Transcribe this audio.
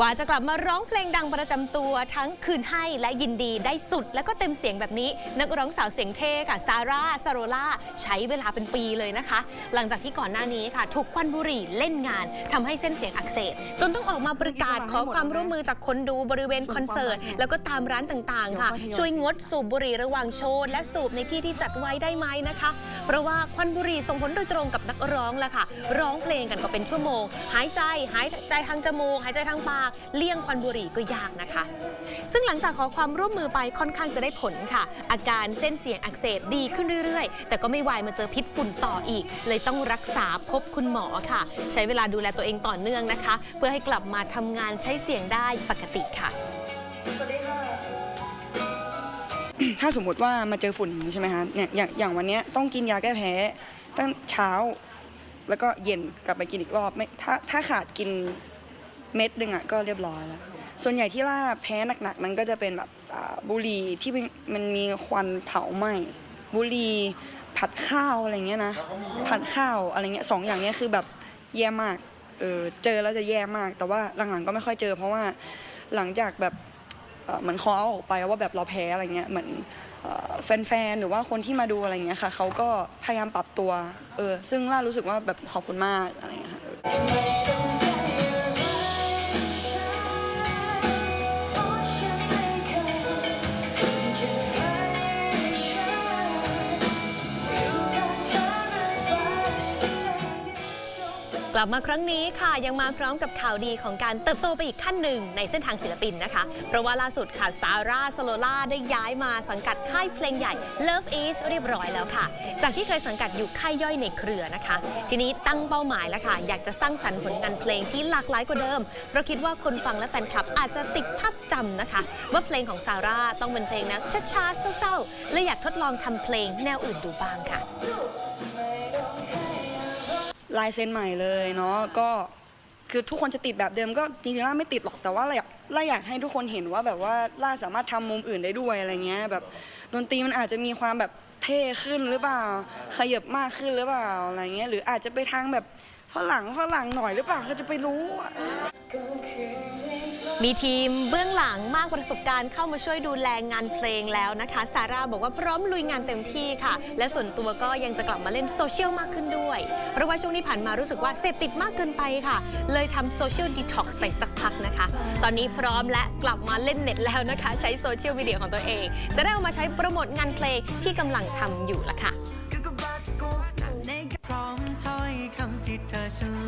กว่าจะกลับมาร้องเพลงดังประจำตัวทั้งคืนให้และยินดีได้สุด แล้วก็เต็มเสียงแบบนี้ นักร้องสาวเสียงเท่ค่ะซาร่าซาโรล่าใช้เวลาเป็นปีเลยนะคะ หลังจากที่ก่อนหน้านี้ค่ะ ถูกควันบุหรี่เล่นงานทำให้เส้นเสียงอักเสบจนต้องออกมาประกาศขอความร่วมมือจากคนดูบริเวณคอนเสิร์ต แล้วก็ตามร้านต่างๆ ค่ะ ช่วยงดสูบบุหรี่ระหว่างโชว์และสูบในที่ที่จัดไว้ได้ไหมนะคะ เพราะว่าควันบุหรี่ส่งผลโดยตรงกับนักร้องแหละค่ะ ร้องเพลงกันก็เป็นชั่วโมง หายใจหายใจทางจมูกหายใจทางปากเลี่ยงควันบุหรี่ก็ยากนะคะ ซึ่งหลังจากขอความร่วมมือไปค่อนข้างจะได้ผลค่ะ อาการเส้นเสียงอักเสบดีขึ้นเรื่อยๆ แต่ก็ไม่ไหวมาเจอพิษฝุ่นต่ออีก เลยต้องรักษาพบคุณหมอค่ะ ใช้เวลาดูแลตัวเองต่อเนื่องนะคะ เพื่อให้กลับมาทำงานใช้เสียงได้ปกติค่ะถ้าสมมติว่ามาเจอฝุ่นอย่างนี้ใช่ไหมคะเนี่ยอย่างอย่างวันนี้ต้องกินยาแก้แพ้ ตั้งเช้า แล้วก็เย็นกลับไปกินอีกรอบไม่ถ้าถ้าขาดกิน เม็ดหนึ่งอะก็เรียบร้อยแล้ว ส่วนใหญ่ที่ล่าแพ้หนักๆนั้นก็จะเป็นแบบบุหรี่ที่มันมีควันเผาไหม้บุหรี่ผัดข้าวอะไรเงี้ยนะผัดข้าวอะไรเงี้ยสองอย่างเนี้ยคือแบบแย่มากเออเจอแล้วจะแย่มาก แต่ว่าหลังๆก็ไม่ค่อยเจอ เพราะว่าหลังจากแบบเหมือนคอเอาออกไปว่าแบบเราแพ้อะไรเงี้ยเหมือนแฟนๆหรือว่าคนที่มาดูอะไรเงี้ยค่ะเขาก็พยายามปรับตัวเออซึ่งล่ารู้สึกว่าแบบขอบคุณมากอะไรเงี้ย ลับมาครั้งนี้ค่ะ ยังมาพร้อมกับข่าวดีของการเติบโตไปอีกขั้นหนึ่งในเส้นทางศิลปินนะคะ เพราะว่าล่าสุดค่ะซาร่าสโลล่าได้ย้ายมาสังกัดค่ายเพลงใหญ่ Love Is เรียบร้อยแล้วค่ะ จากที่เคยสังกัดอยู่ค่ายย่อยในเครือนะคะ ทีนี้ตั้งเป้าหมายแล้วค่ะ อยากจะสร้างสรรค์ผลงานเพลงที่หลากหลายกว่าเดิม เพราะคิดว่าคนฟังและแฟนคลับอาจจะติดภาพจำนะคะ ว่าเพลงของซาร่าต้องเป็นเพลงนวช้าๆเศร้าๆและอยากทดลองทำเพลงแนวอื่นดูบ้างค่ะ ลายเซ็นใหม่เลยเนาะก็คือทุกคนจะติดแบบเดิมก็จริงๆล่าไม่ติดหรอกแต่ว่าเราอยากล่าอยากให้ทุกคนเห็นว่าแบบว่าล่าสามารถทำมุมอื่นได้ด้วยอะไรเงี้ยแบบดนตรีมันอาจจะมีความแบบเท่ขึ้นหรือเปล่า ขยับมากขึ้นหรือเปล่าอะไรเงี้ยหรืออาจจะไปทางแบบ ฝรั่งฝรั่งหน่อยหรือเปล่าเขาจะไปรู้อะมีทีมเบื้องหลังมากประสบการณ์เข้ามาช่วยดูแลงานเพลงแล้วนะคะซาร่าบอกว่าพร้อมลุยงานเต็มที่ค่ะ และส่วนตัวก็ยังจะกลับมาเล่นโซเชียลมากขึ้นด้วย เพราะว่าช่วงที่ผ่านมารู้สึกว่าเสพติดมากเกินไปค่ะ เลยทำโซเชียลดีท็อกซ์ไปสักพักนะคะ ตอนนี้พร้อมและกลับมาเล่นเน็ตแล้วนะคะ ใช้โซเชียลมีเดียของตัวเอง จะได้เอามาใช้โปรโมทงานเพลงที่กำลังทำอยู่ละค่ะ to love.